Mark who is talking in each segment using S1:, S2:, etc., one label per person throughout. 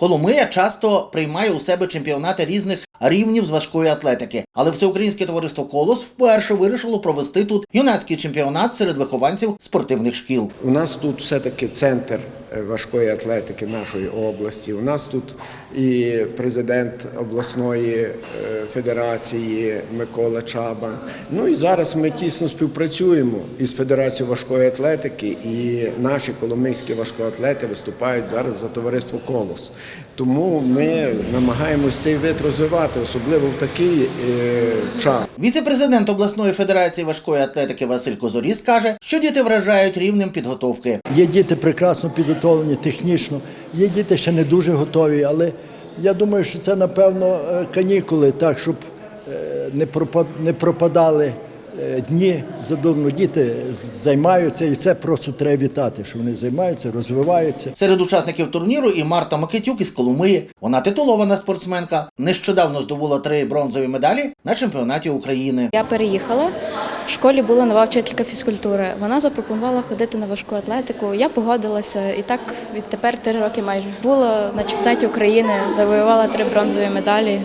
S1: Коломия часто приймає у себе чемпіонати різних рівнів з важкої атлетики, але всеукраїнське товариство Колос вперше вирішило провести тут юнацький чемпіонат серед вихованців спортивних шкіл.
S2: У нас тут все-таки центр е, важкої атлетики нашої області. У нас тут і президент обласної е, федерації Микола Чаба. Ну і зараз ми тісно співпрацюємо із Федерацією важкої атлетики, і наші коломийські важкоатлети виступають зараз за товариство Колос. Тому ми намагаємось цей вид розвивати, особливо в такий е, час.
S1: Віце-президент обласної федерації важкої атлетики Василь Козоріс каже, що діти вражають рівнем підготовки.
S3: Є діти прекрасно підготовлені технічно, є діти ще не дуже готові, але я думаю, що це напевно е, канікули, так щоб е, не пропа- не пропадали дні задумно. Діти займаються, і це просто треба вітати, що вони займаються, розвиваються.
S1: Серед учасників турніру і Марта Макетюк із Коломиї. Вона титулована спортсменка. Нещодавно здобула три бронзові медалі на чемпіонаті України.
S4: Я переїхала. В школі була нова вчителька фізкультури. Вона запропонувала ходити на важку атлетику. Я погодилася і так відтепер три роки майже. Була на чемпіонаті України, завоювала три бронзові медалі.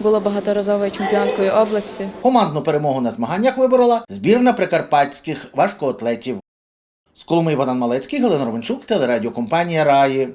S4: Була багаторазовою чемпіонкою області.
S1: Командну перемогу на змаганнях виборола збірна прикарпатських важкоатлетів. З Коломи Богдан Малецький, Галина Ровенчук, телерадіокомпанія Раї.